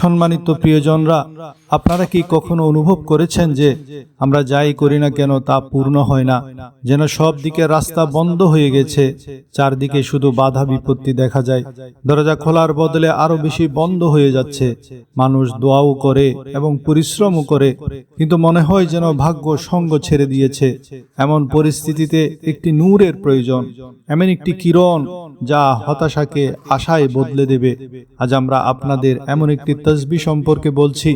সম্মানিত প্রিয়জনরা, আপনারা কি কখনো অনুভব করেছেন যে আমরা যাই করি না কেন তা পূর্ণ হয় না? যেন সব দিকে রাস্তা বন্ধ হয়ে গেছে, চারদিকে শুধু বাধা বিপত্তি দেখা যায়। দরজা খোলার বদলে আরও বেশি বন্ধ হয়ে যাচ্ছে। মানুষ দোয়াও করে এবং পরিশ্রমও করে, কিন্তু মনে হয় যেন ভাগ্য সঙ্গ ছেড়ে দিয়েছে। এমন পরিস্থিতিতে একটি নূরের প্রয়োজন, এমন একটি কিরণ যা হতাশাকে আশায় বদলে দেবে। আজ আমরা আপনাদের এমন একটি তসবি সম্পর্কে বলছি,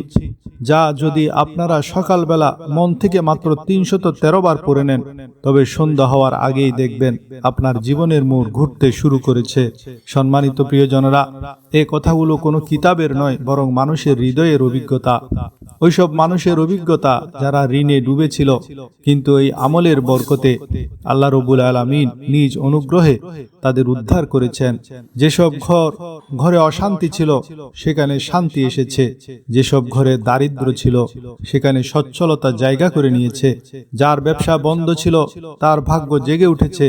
যা যদি আপনারা সকালবেলা মন থেকে মাত্র তিনশত তেরো বার পড়ে নেন, তবে সন্ধ্যা হওয়ার আগেই দেখবেন আপনার জীবনের মোড় ঘুরতে শুরু করেছে। সম্মানিত প্রিয়জনরা এ কথাগুলো কোনো কিতাবের নয়, বরং মানুষের হৃদয়ের অভিজ্ঞতা। ওইসব মানুষের অভিজ্ঞতা যারা ঋণে ডুবেছিল, কিন্তু এই আমলের বরকতে আল্লাহ রবুল আলমিন নিজ অনুগ্রহে তাদের উদ্ধার করেছেন। যেসব ঘর ঘরে অশান্তি ছিল, সেখানে শান্তি এসেছে। যেসব ঘরে দারিদ্র ছিল, সেখানে সচ্ছলতা জায়গা করে নিয়েছে। যার ব্যবসা বন্ধ ছিল, তার ভাগ্য জেগে উঠেছে।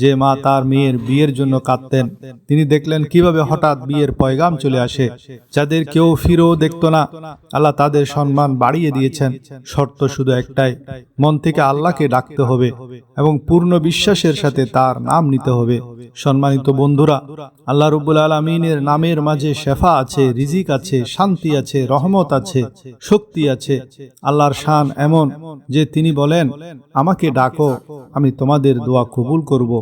যে মা তার মেয়ের বিয়ের জন্য কাঁদতেন, তিনি দেখলেন কীভাবে হঠাৎ বিয়ের পয়গাম চলে আসে, যাদের কেউ ফিরেও দেখতো না। আল্লাহ তাদের সম্মান বাড়িয়ে দিয়েছেন। শর্ত শুধু একটাই, মন থেকে আল্লাহকে ডাকতে হবে এবং পূর্ণ বিশ্বাসের সাথে তার নাম নিতে হবে। সম্মানিত বন্ধুরা, আল্লাহ রব্বুল আলমিনের নামের মাঝে শেফা আছে, রিজিক আছে, শান্তি আছে, রহমত আছে, শক্তি আছে। আল্লাহর শান এমন যে তিনি বলেন, আমাকে ডাকো, আমি তোমাদের দোয়া কবুল করব।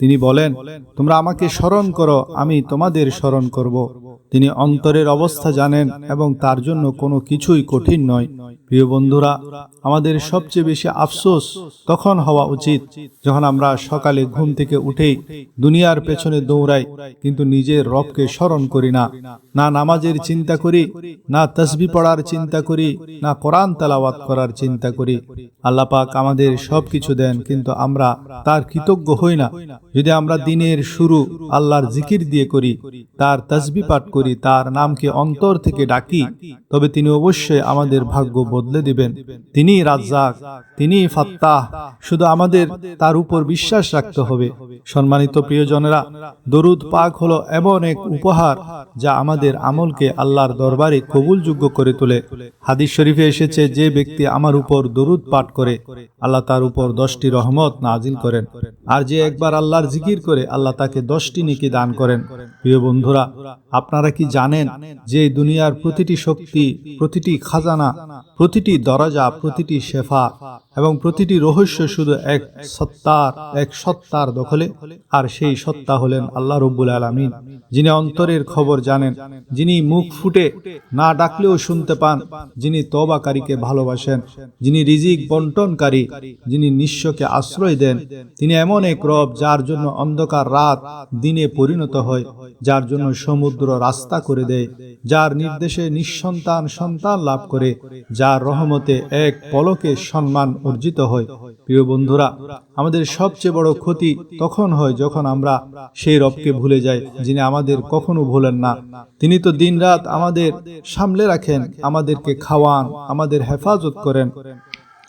তিনি বলেন তোমরা আমাকে স্মরণ করো আমি তোমাদের স্মরণ করব। তিনি অন্তরের অবস্থা জানেন এবং তার জন্য কোনো কিছুই কঠিন নয়। প্রিয় বন্ধুরা, আমাদের সবচেয়ে বেশি আফসোস তখন হওয়া উচিত যখন আমরা সকালে ঘুম থেকে উঠেই দুনিয়ার পেছনে দৌড়াই, কিন্তু নিজের রবকে স্মরণ করি না। না নামাজের চিন্তা করি, না তসবি পড়ার চিন্তা করি, না কোরআন তালাওয়াত করার চিন্তা করি। আল্লাহ পাক আমাদের সব কিছু দেন, কিন্তু আমরা তার কৃতজ্ঞ হই না। যদি আমরা দিনের শুরু আল্লাহর জিকির দিয়ে করি, তার তসবি পাঠ করি তার নামকে অন্তর থেকে ডাকি, তবে তিনি অবশ্যই আমাদের ভাগ্য বদলে দিবেন। তিনি রাজ্জাক, তিনি ফাত্তাহ, শুধু আমাদের, তার উপর বিশ্বাস রাখতে হবে। সম্মানিত প্রিয়জনেরা, দরুদ পাক হলো এমন এক উপহার যা আমাদের আমলকে আল্লাহর দরবারে কবুলযোগ্য করে তোলে। হাদিস শরীফে এসেছে, যে ব্যক্তি আমার উপর দরুদ পাঠ করে, আল্লাহ তার উপর দশটি রহমত নাজিল করেন। আর যে একবার আল্লাহর জিকির করে, আল্লাহ তাকে দশটি নিকি দান করেন। প্রিয় বন্ধুরা, আপনারা কি জানেন যে দুনিয়ার প্রতিটি শক্তি, প্রতিটি খাজানা, প্রতিটি দরজা, প্রতিটি শেফা এবং প্রতিটি রহস্য শুধু এক সত্তার এক সত্তার দখলে। আর সেই সত্তা হলেন আল্লাহ রব্বুল আলমিন, যিনি অন্তরের খবর জানেন, যিনি মুখ ফুটে না ডাকলেও শুনতে পান, যিনি তবাকারীকে ভালোবাসেন, যিনি রিজিক বন্টনকারী, যিনি নিঃস্বকে আশ্রয় দেন। তিনি এমন এক রব যার জন্য অন্ধকার রাত দিনে পরিণত হয়, যার জন্য সমুদ্র রাস্তা করে দেয়, যার নির্দেশে নিঃসন্তান সন্তান লাভ করে, যার রহমতে এক পলকে সম্মান অর্জিত হয়। প্রিয় বন্ধুরা, আমাদের সবচেয়ে বড় ক্ষতি তখন হয় যখন আমরা সেই রবকে ভুলে যাই, যিনি আমাদের কখনো ভুলেন না। তিনি তো দিনরাত আমাদের সামলে রাখেন, আমাদেরকে খাওয়ান, আমাদের হেফাজত করেন।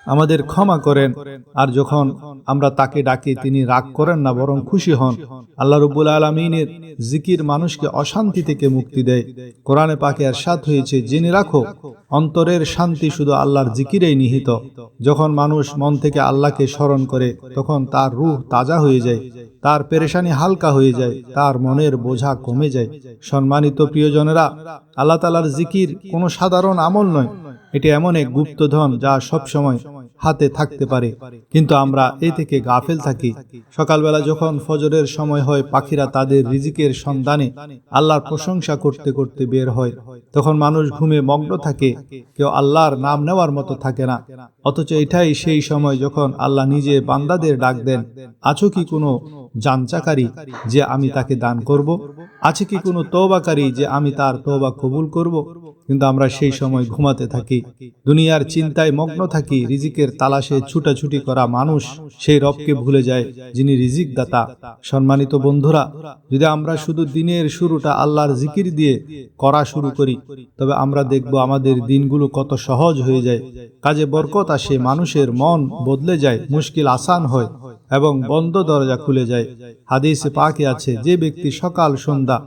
আমাদের ক্ষমা করেন। আর যখন আমরা তাকে ডাকি, তিনি রাগ করেন না, বরং খুশি হন। আল্লাহ রব্বুল আলমিনের জিকির মানুষকে অশান্তি থেকে মুক্তি দেয়। কোরআনে পাকে আর সাথ হয়েছে, জেনে রাখো, অন্তরের শান্তি শুধু আল্লাহর জিকিরেই নিহিত। যখন মানুষ মন থেকে আল্লাহকে স্মরণ করে, তখন তার রূহ তাজা হয়ে যায়, তার পেরেশানি হালকা হয়ে যায়, তার মনের বোঝা কমে যায়। সম্মানিত প্রিয়জনেরা, আল্লাহ তালার জিকির কোনো সাধারণ আমল নয়। এটি এমন এক গুপ্তধন যা সব সময় হাতে থাকতে পারে। কিন্তু আমরা এ থেকে গাফেল থাকি। সকালবেলা যখন ফজরের সময় হয়, পাখিরা তাদের রিজিকের সন্ধানে আল্লাহর প্রশংসা করতে করতে বের হয়। তখন মানুষ ঘুমে মগ্ন থাকে। কেউ আল্লাহর নাম নেওয়ার মতো থাকে না। অথচ এটাই সেই সময় যখন আল্লাহ নিজে বান্দাদের ডাক দেন, আছো কি কোনো জানচাকারী যে আমি তাকে দান করব? আছে কি কোনো তৌবাকারী যে আমি তার তৌবা কবুল করব? কিন্তু আমরা সেই সময় ঘুমাতে থাকি। দুনিয়ার চিন্তায় মগ্ন থাকি, রিজিকের তালাশে ছুটাছুটি করা মানুষ সেই রবকে ভুলে যায়, যিনি রিজিক দাতা সম্মানিত বন্ধুরা, যদি আমরা শুধু দিনের শুরুটা আল্লাহর জিকির দিয়ে করা শুরু করি, তবে আমরা দেখব আমাদের দিনগুলো কত সহজ হয়ে যায়। কাজে বরকত আসে, মানুষের মন বদলে যায়, মুশকিল আসান হয়। এবং বন্ধ দরজা খুলে যায়। হাদিসে পাকে আছে, যে ব্যক্তি সকাল, সন্ধ্যা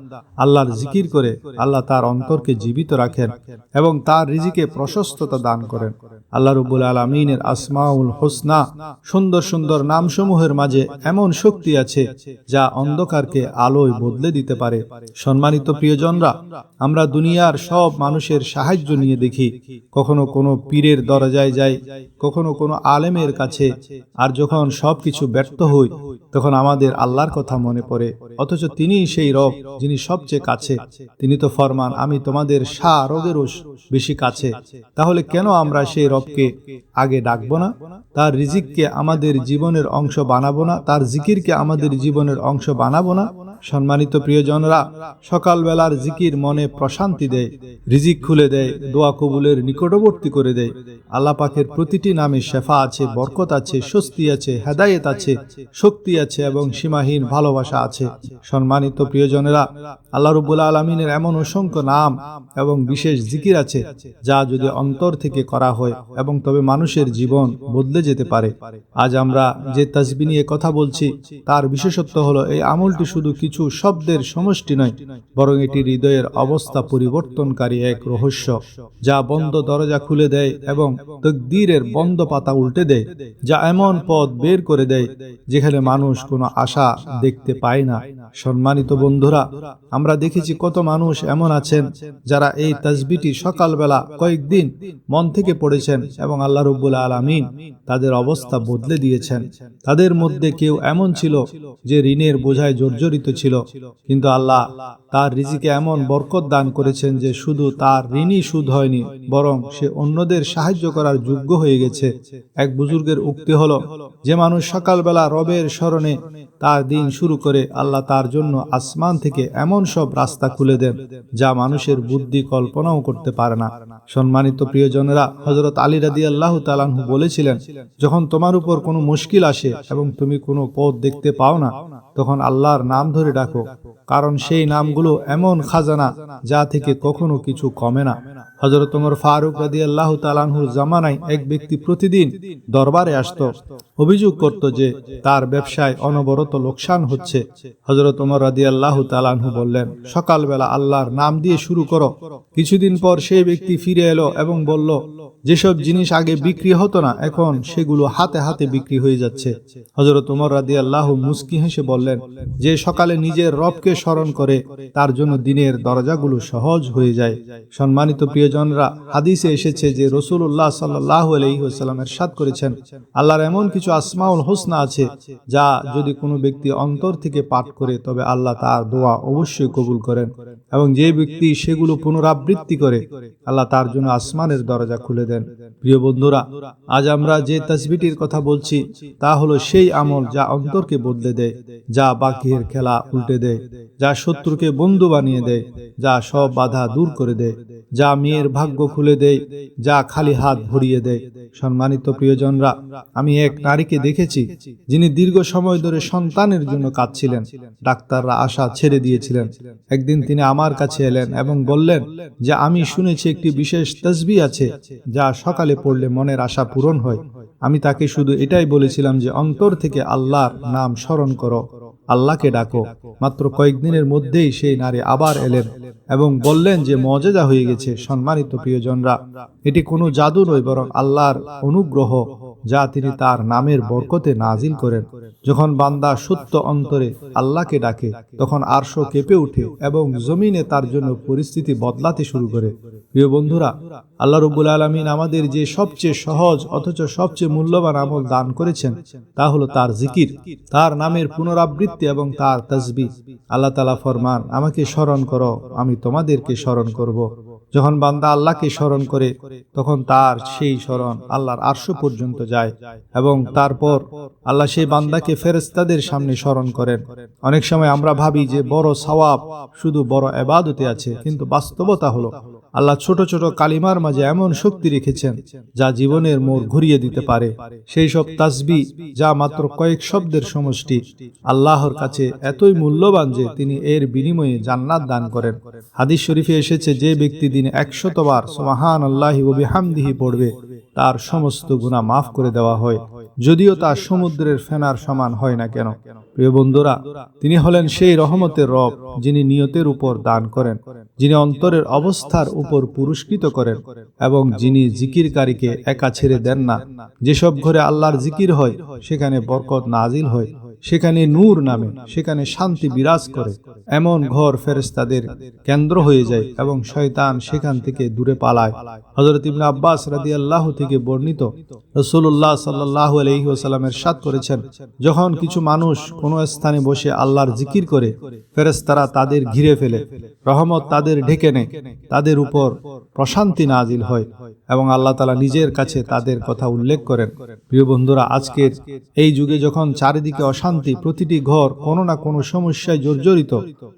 আল্লাহর জিকির করে, আল্লাহ তার অন্তরকে জীবিত রাখেন এবং তার রিজিকে প্রশস্ততা দান করেন। আল্লাহ রব্বুল আলমিনের আসমাউল হোসনা সুন্দর সুন্দর নামসমূহের মাঝে এমন শক্তি আছে যা অন্ধকারকে আলোয় বদলে দিতে পারে। সম্মানিত প্রিয়জনরা, আমরা দুনিয়ার সব মানুষের সাহায্য নিয়ে দেখি। কখনো কোনো পীরের দরজায় যাই, কখনো কোনো আলেমের কাছে, আর যখন সব কিছু ব্যর্থ হই, তখন আমাদের আল্লাহর কথা মনে পড়ে। অথচ তিনি সেই রব যিনি সবচেয়ে কাছে। তিনি তো ফরমান, আমি তোমাদের সা রোগের বেশি কাছে। তাহলে কেন আমরা সেই রবকে আগে ডাকব না? তার রিজিককে আমাদের জীবনের অংশ বানাবো না? তার জিকিরকে আমাদের জীবনের অংশ বানাবো না? সম্মানিত প্রিয়জনরা, সকালবেলার জিকির মনে প্রশান্তি দেয়, রিজিক খুলে দেয়, দোয়া কবুলের নিকটবর্তী করে দেয়। আল্লাহ পাকের প্রতিটি নামে শেফা আছে, বরকত আছে, স্বস্তি আছে, হেদায়েত আছে, শক্তি আছে এবং সীমাহীন ভালোবাসা আছে। সম্মানিত প্রিয়জনেরা, আল্লাহ রব্বুল আলমিনের এমন অসংখ্য নাম এবং বিশেষ জিকির আছে যা যদি অন্তর থেকে করা হয় এবং তবে মানুষের জীবন বদলে যেতে পারে। আজ আমরা যে তাজবি নিয়ে কথা বলছি, তার বিশেষত্ব হলো এই আমলটি শুধু কিছু শব্দের সমষ্টি নয়, বরং এটি হৃদয়ের অবস্থা পরিবর্তনকারী এক রহস্য, যা বন্ধ দরজা খুলে দেয় এবং তকদীরের বন্ধ পাতা উল্টে দেয়, যা এমন পথ বের করে দেয় যেখানে মানুষ কোনো আশা দেখতে পায় না। সম্মানিত বন্ধুরা, আমরা দেখেছি কত মানুষ এমন আছেন যারা এই তাজবিটি সকালবেলা কয়েকদিন মন থেকে পড়েছেন এবং আল্লাহ রব্বুল আলমিন তাদের অবস্থা বদলে দিয়েছেন। তাদের মধ্যে কেউ এমন ছিল যে ঋণের বোঝায় জর্জরিত ছিল কিন্তু আল্লাহ তার রিজিকে এমন বরকত দান করেছেন যে শুধু তার ঋণই সুদ হয়নি, বরং সে অন্যদের সাহায্য করার যোগ্য হয়ে গেছে। এক বুজুর্গের উক্তি হলো, যে মানুষ সকালবেলা রবের স্মরণে তার দিন শুরু করে আল্লাহ তার জন্য আসমান থেকে এমন সব রাস্তা খুলে দেন, যা মানুষের বুদ্ধি কল্পনাও করতে পারে না। সম্মানিত প্রিয়জনেরা হজরত আলী রাদি আল্লাহ তালাহু বলেছিলেন, যখন তোমার উপর কোনো মুশকিল আসে এবং তুমি কোনো পথ দেখতে পাও না, তখন আল্লাহর নাম ধরে ডাকো কারণ সেই নামগুলো এমন খাজানা যা থেকে কখনো কিছু কমে না। হজরত ওমর ফারুক রাদি আল্লাহ তালাহুর জামানায় এক ব্যক্তি প্রতিদিন দরবারে আসত। অভিযোগ করত যে তার ব্যবসায় অনবরত লোকসান হচ্ছে। হজরত ওমর রাদি আল্লাহ তালাহু বললেন, সকালবেলা আল্লাহর নাম দিয়ে শুরু করো। কিছুদিন পর সেই ব্যক্তি ফিরে এলো এবং বলল, যেসব জিনিস আগে বিক্রি হতো না, এখন সেগুলো হাতে হাতে বিক্রি হয়ে যাচ্ছে। হজরত উমর রাদি আল্লাহ মুস্কি হেসে বললেন, যে সকালে নিজের রবকে স্মরণ করে, তার জন্য দিনের দরজাগুলো সহজ হয়ে যায়। সম্মানিত প্রিয়জনরা হাদিসে এসেছে যে রসুল্লাহ সাল্লাহ আলহিহাস্লামের সাদ করেছেন, আল্লাহর এমন কিছু আসমাউল হোসনা আছে যা যদি কোনো ব্যক্তি অন্তর থেকে পাঠ করে, তবে আল্লাহ তার দোয়া অবশ্যই কবুল করেন এবং যে ব্যক্তি সেগুলো পুনরাবৃত্তি করে, আল্লাহ তার জন্য আসমানের দরজা খুলে দেন। প্রিয় বন্ধুরা, আজ আমরা যে তসবিটির কথা বলছি, তা হলো সেই আমল যা অন্তরকে বদলে দেয়, যা বাকির খেলা উল্টে দেয়, যা শত্রুকে বন্ধু বানিয়ে দেয়, যা সব বাধা দূর করে দেয়। যা মেয়ের ভাগ্য খুলে দেয়, যা খালি হাত ভরিয়ে দেয়। সম্মানিত প্রিয়জনরা, আমি এক নারীকে দেখেছি, যিনি দীর্ঘ সময় ধরে সন্তানের জন্য কাঁদছিলেন। ডাক্তাররা আশা ছেড়ে দিয়েছিলেন। একদিন তিনি আমার কাছে এলেন এবং বললেন যে, আমি শুনেছি একটি বিশেষ তসবি আছে, যা সকালে পড়লে মনের আশা পূরণ হয়। আমি তাকে শুধু এটাই বলেছিলাম যে, অন্তর থেকে আল্লাহর নাম স্মরণ করো। আল্লাহকে ডাকো। মাত্র কয়েকদিনের মধ্যেই সেই নারী আবার এলেন এবং বললেন যে মজেজা হয়ে গেছে সম্মানিত প্রিয়জনরা। এটি কোনো জাদু নয়, বরং আল্লাহর অনুগ্রহ। যা তিনি তার নামের বরকতে নাজিল করেন। যখন বান্দা সত্য অন্তরে আল্লাহকে ডাকে, তখন আরশো কেঁপে উঠে এবং জমিনে তার জন্য পরিস্থিতি বদলাতে শুরু করে। প্রিয় বন্ধুরা, আল্লাহ রব্বুল আলমিন আমাদের যে সবচেয়ে সহজ অথচ সবচেয়ে মূল্যবান আমল দান করেছেন, তা হলো তার জিকির, তার নামের পুনরাবৃত্তি এবং তার তসবি। আল্লাহ তালা ফরমান, আমাকে স্মরণ করো, আমি তোমাদেরকে স্মরণ করব। যখন বান্দা আল্লাহকে স্মরণ করে, তখন তার সেই স্মরণ আল্লাহর আরশ পর্যন্ত যায় এবং তারপর আল্লাহ সেই বান্দাকে ফেরেস্তাদের সামনে স্মরণ করেন। অনেক সময় আমরা ভাবি যে বড় সওয়াব শুধু বড় এবাদতে আছে, কিন্তু বাস্তবতা হলো আল্লাহ ছোট ছোট কালিমার মাঝে এমন শক্তি রেখেছেন যা জীবনের মোড় ঘুরিয়ে দিতে পারে। সেই সব তাসবি যা মাত্র কয়েক শব্দের সমষ্টি। আল্লাহর কাছে এতই মূল্যবান যে তিনি এর বিনিময়ে জান্নাত দান করেন। হাদিস শরীফে এসেছে, যে ব্যক্তি দিনে একশতবার সোমাহান আল্লাহি ও বিহামদিহি পড়বে, তার সমস্ত গুণা মাফ করে দেওয়া হয়। যদিও তা সমুদ্রের ফেনার সমান হয় না কেন? প্রিয় বন্ধুরা, তিনি হলেন সেই রহমতের রব যিনি নিয়তের উপর দান করেন। যিনি অন্তরের অবস্থার উপর পুরস্কৃত করেন এবং যিনি জিকিরকারীকে একা ছেড়ে দেন না। যেসব ঘরে আল্লাহর জিকির হয়, সেখানে বরকত নাজিল হয়। সেখানে নূর নামে, সেখানে শান্তি বিরাজ করে। এমন ঘর ফেরেস্তাদের কেন্দ্র হয়ে যায় এবং শয়তান সেখান থেকে দূরে পালায়। হজরত ইবনে আব্বাস রাদি আল্লাহ থেকে বর্ণিত রসুল্লাহ সাল্লাহ আলহি ওসাল্লামের সাত করেছেন, যখন কিছু মানুষ কোনো স্থানে বসে আল্লাহর জিকির করে ফেরেস্তারা তাদের ঘিরে ফেলে। রহমত তাদের ঢেকে নেয়, তাদের উপর প্রশান্তি নাজিল হয় এবং আল্লাহ তালা নিজের কাছে তাদের কথা উল্লেখ করেন। প্রিয় বন্ধুরা, আজকের এই যুগে যখন চারিদিকে অশান্তি প্রতিটি ঘর কোনো না কোনো সমস্যায় জর্জরিত।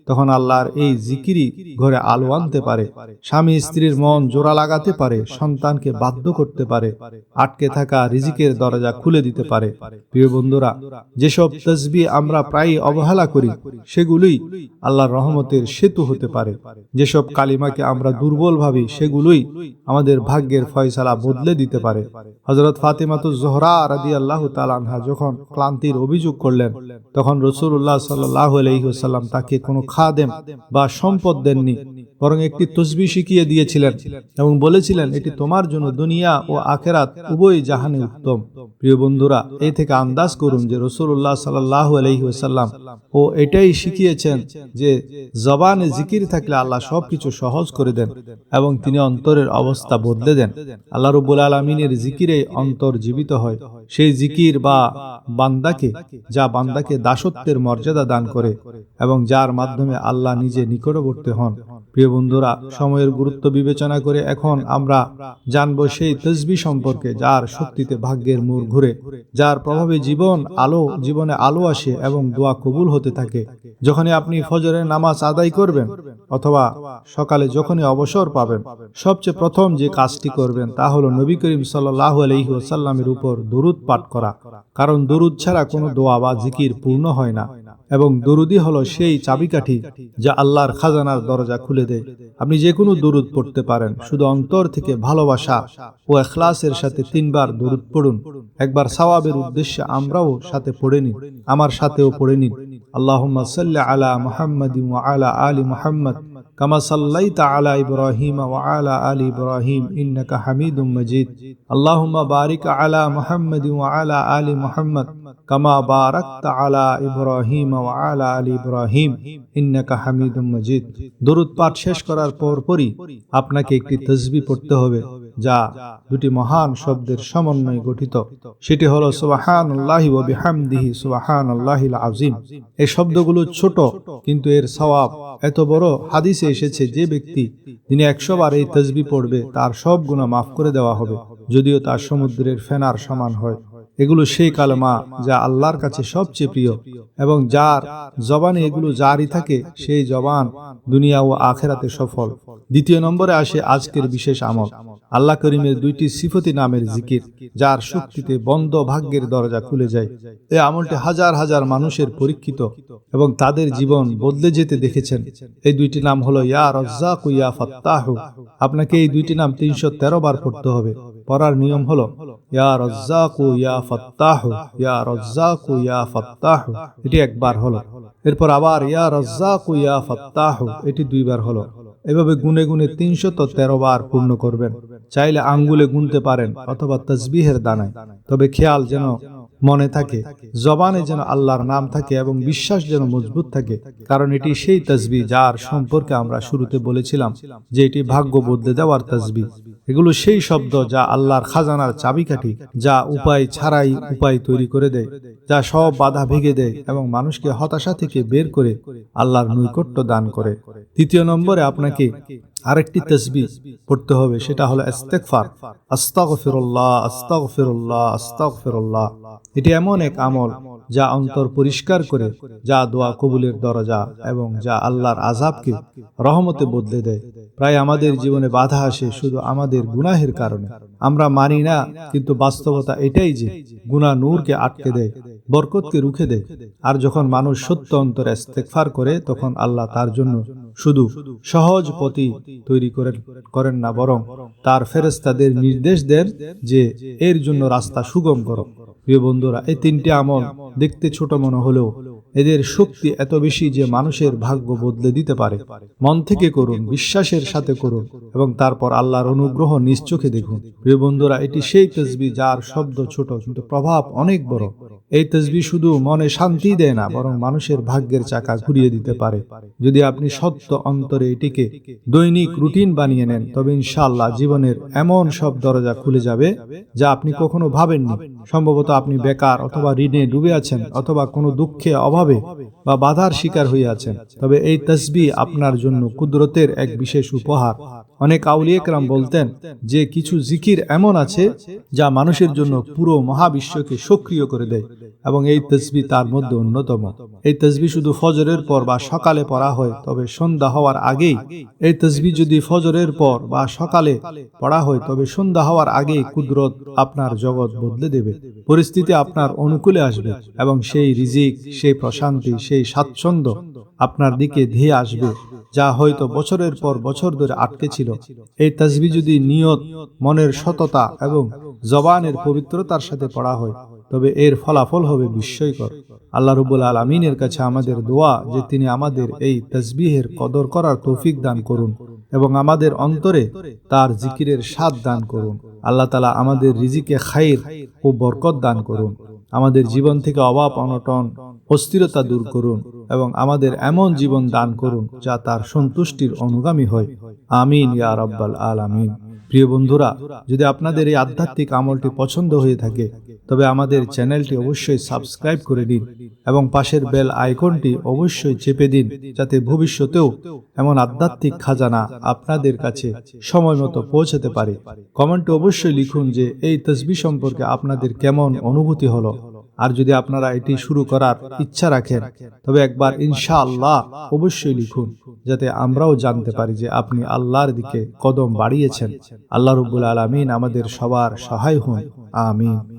তখন আল্লাহর এই জিকিরি ঘরে আলো আনতে পারে। স্বামী স্ত্রীর মন জোড়া লাগাতে পারে, সন্তানকে বাধ্য করতে পারে, আটকে থাকা রিজিকের দরজা খুলে দিতে পারে। প্রিয় বন্ধুরা, যেসব তসবি আমরা প্রায় অবহেলা করি, সেগুলোই আল্লাহর রহমতের সেতু হতে পারে। যেসব কালিমাকে আমরা দুর্বল ভাবি, সেগুলোই আমাদের ভাগ্যের ফয়সালা বদলে দিতে পারে। হজরত ফাতেমাতু জোহরা রাদি আল্লাহ তালানহা যখন ক্লান্তির অভিযোগ করলেন তখন রসুল্লাহ সাল্লাহ আলহিহাল্লাম তাকে কোনো খাদেম বা সম্পদ দেননি। বরং একটি তসবি শিখিয়ে দিয়েছিলেন এবং বলেছিলেন, এটি তোমার জন্য দুনিয়া ও আখেরাত উভয় জাহানে উত্তম। প্রিয় বন্ধুরা এই থেকে আন্দাজ করুন যে রসুল্লাহ সাল্লাহ আলহি ওসাল্লাম ও এটাই শিখিয়েছেন যে জবানে জিকির থাকলে আল্লাহ সবকিছু সহজ করে দেন এবং তিনি অন্তরের অবস্থা বদলে দেন। আল্লাহ রব্বুল আলমিনের জিকিরে অন্তর জীবিত হয়। সেই জিকির বা বান্দাকে, যা বান্দাকে দাসত্বের মর্যাদা দান করে এবং যার মাধ্যমে আল্লাহ নিজে নিকটবর্তী হন। প্রিয় বন্ধুরা, সময়ের গুরুত্ব বিবেচনা করে এখন আমরা জানব সেই তসবি সম্পর্কে, যার শক্তিতে ভাগ্যের মূর ঘুরে, যার প্রভাবে জীবন আলো, জীবনে আলো আসে এবং দোয়া কবুল হতে থাকে। যখনই আপনি ফজরের নামাজ আদায় করবেন অথবা সকালে যখনই অবসর পাবেন, সবচেয়ে প্রথম যে কাজটি করবেন তা হলো নবী করিম সাল্লাহ আলহি ওসাল্লামের উপর দরুদ পাঠ করা। কারণ দরুদ ছাড়া কোনো দোয়া বা জিকির পূর্ণ হয় না। এবং দরুদি হলো সেই চাবিকাঠি যা আল্লাহর খাজানার দরজা খুলে দেয়। আপনি যে কোনো দরুদ পড়তে পারেন, শুধু অন্তর থেকে ভালোবাসা ও এখলাসের সাথে তিনবার দরুদ পড়ুন। একবার সওয়াবের উদ্দেশ্যে আমরাও সাথে পড়ে নিন, আমার সাথেও পড়ে নিন। আল্লাহ সাল্লাহ আলা মোহাম্মদ আলা আলী মুহাম্মদ। কামা সাল্লাই আলা ইব্রাহিম ওয়া আলা আল ইব্রাহিম ইন্নাকা হামিদুম মজিদ। আল্লাহুম্মা বারিক আলা মুহাম্মদ ওয়া আলা আলি মুহাম্মদ কামা বারাকতা আলা ইব্রাহিম ওয়া আলা আল ইব্রাহিম ইন্নাকা হামিদুম মজিদ। দরুদ শেষ করার পরপরই আপনাকে একটি তসবি পড়তে হবে। যা দুটি মহান শব্দের সমন্বয়ে গঠিত। সেটি হলো সুবাহান আল্লাহি ও বিহামদিহি সুবাহান আল্লাহিল আজিম এই শব্দগুলো ছোট, কিন্তু এর সওয়াব এত বড়। হাদিসে এসেছে, যে ব্যক্তি তিনি একশো বার এই তসবি পড়বে, তার সব গুণা মাফ করে দেওয়া হবে, যদিও তার সমুদ্রের ফেনার সমান হয়। এগুলো সেই কালমা যা আল্লাহর কাছে সবচেয়ে প্রিয় এবং যার জবানে এগুলো জারি থাকে, সেই জবান দুনিয়া ও আখেরাতে সফল। দ্বিতীয় নম্বরে আসে আজকের বিশেষ আমল। আল্লাহ করিমের দুইটি সিফতি নামের জিকির, যার শক্তিতে বন্ধ ভাগ্যের দরজা খুলে যায়। এই আমলটি হাজার হাজার মানুষের পরীক্ষিত এবং তাদের জীবন বদলে যেতে দেখেছেন। এই দুইটি নাম হলো, ইয়া রজ্জাক, ইয়া ফত্তাহ। আপনাকে এই দুইটি নাম তিনশো তেরো বার পড়তে হবে। পড়ার নিয়ম হলো, ইয়া রজ্জাকু, ইয়া ফত্তাহ, ইয়া রজ্জাকু, ইয়া ফত্তাহ। এটি একবার হলো। এরপর আবার, ইয়া রজ্জাকু, ইয়া ফত্তাহ। এটি দুইবার হলো। এভাবে গুনে গুনে তিনশত তেরো বার পূর্ণ করবেন। চাইলে আঙ্গুলে গুনতে পারেন অথবা তসবিহের দানায়। তবে খেয়াল যেন মনে থাকে জবানে যেন আল্লাহর নাম থাকে এবং বিশ্বাস যেন মজবুত থাকে। কারণ এটি সেই তসবি যার সম্পর্কে আমরা শুরুতে বলেছিলাম যে এটি ভাগ্য বদলে দেওয়ার তসবি। এগুলো সেই শব্দ যা আল্লাহর খাজানার চাবিকাঠি যা উপায় ছাড়াই উপায় তৈরি করে দেয় যা সব বাধা ভেঙে দেয় এবং মানুষকে হতাশা থেকে বের করে আল্লাহর নৈকট্য দান করে। তৃতীয় নম্বরে আপনাকে আরেকটি তসবি পড়তে হবে, সেটা হলো ইস্তেগফার। আস্তাগফিরুল্লাহ আস্তাগফিরুল্লাহ আস্তাগফিরুল্লাহ। এটি এমন এক আমল যা অন্তর পরিষ্কার করে, যা দোয়া কবুলের দরজা এবং যা আল্লাহর আজাবকে রহমতে বদলে দেয়। প্রায় আমাদের জীবনে বাধা আসে শুধু আমাদের গুনাহের কারণে। আমরা মানি না, কিন্তু বাস্তবতা এটাই যে গুনা নূরকে আটকে দেয়, বরকতকে রুখে দেয়। আর যখন মানুষ সত্য অন্তরে ইস্তেগফার করে, তখন আল্লাহ তার জন্য শুধু সহজ পথই তৈরি করেন না, বরং তার ফেরেস্তাদের নির্দেশ দেন যে এর জন্য রাস্তা সুগম করো। প্রিয় বন্ধুরা, এই তিনটি আমল দেখতে ছোট মনে হলেও এদের শক্তি এত বেশি যে মানুষের ভাগ্য বদলে দিতে পারে। মন থেকে করুন, বিশ্বাসের সাথে করুন এবং তারপর আল্লাহর অনুগ্রহ নিজ চোখে দেখুন। প্রিয় বন্ধুরা, এটি সেই তসবি যার শব্দ ছোট, কিন্তু প্রভাব অনেক বড়। এই তসবি শুধু মনে শান্তি দেয় না, বরং মানুষের ভাগ্যের চাকা ঘুরিয়ে দিতে পারে। যদি আপনি সত্য অন্তরে এটিকে দৈনিক রুটিন বানিয়ে নেন, তবে ইনশাআল্লাহ জীবনের এমন সব দরজা খুলে যাবে যা আপনি কখনো ভাবেননি। সম্ভবত আপনি বেকার অথবা ঋণে ডুবে আছেন, অথবা কোনো দুঃখে অভাবে বা বাধার শিকার হয়ে আছেন। তবে এই তসবি আপনার জন্য কুদরতের এক বিশেষ উপহার। অনেক আউলিয়েকরাম বলতেন যে কিছু জিকির এমন আছে যা মানুষের জন্য পুরো মহাবিশ্বকে সক্রিয় করে দেয় এবং এই তসবি তার মধ্যে অন্যতম। এই তসবি শুধু ফজরের পর বা সকালে পড়া হয়, তবে সন্ধ্যা হওয়ার আগেই এই তসবি যদি ফজরের পর বা সকালে পড়া হয়, তবে সন্ধ্যা হওয়ার আগেই কুদরত আপনার জগৎ বদলে দেবে, পরিস্থিতি আপনার অনুকূলে আসবে এবং সেই রিজিক, সেই প্রশান্তি, সেই স্বাচ্ছন্দ্য আপনার দিকে ধেয়ে আসবে যা হয়তো বছরের পর বছর ধরে আটকে ছিল। এই তসবি যদি নিয়ত মনের সততা এবং জবানের পবিত্রতার সাথে পড়া হয় তবে এর ফলাফল হবে বিস্ময়কর। আল্লাহ রবুল আলমিনের কাছে আমাদের দোয়া যে তিনি আমাদের এই তসবিহের কদর করার তৌফিক দান করুন এবং আমাদের অন্তরে তার জিকিরের স্বাদ দান করুন। আল্লাহ তালা আমাদের রিজিকে খাইর ও বরকত দান করুন। আমাদের জীবন থেকে অভাব অনটন অস্থিরতা দূর করুন এবং আমাদের এমন জীবন দান করুন যা তার সন্তুষ্টির অনুগামী হয়। আমিন, ইয়া রব্বাল আলামিন। প্রিয় বন্ধুরা, যদি আপনাদের এই আধ্যাত্মিক আমলটি পছন্দ হয়ে থাকে, তবে আমাদের চ্যানেলটি অবশ্যই সাবস্ক্রাইব করে দিন এবং পাশের বেল আইকনটি অবশ্যই চেপে দিন যাতে ভবিষ্যতেও এমন আধ্যাত্মিক খাজানা আপনাদের কাছে সময় মতো পৌঁছাতে পারে। কমেন্টে অবশ্যই লিখুন যে এই তসবি সম্পর্কে আপনাদের কেমন অনুভূতি হলো। আর যদি আপনারা এটি শুরু করার ইচ্ছা রাখেন, তবে একবার ইনশাআল্লাহ অবশ্যই লিখুন, যাতে আমরাও জানতে পারি যে আপনি আল্লাহর দিকে কদম বাড়িয়েছেন। আল্লাহ রব্বুল আলমিন আমাদের সবার সহায় হন। আমিন।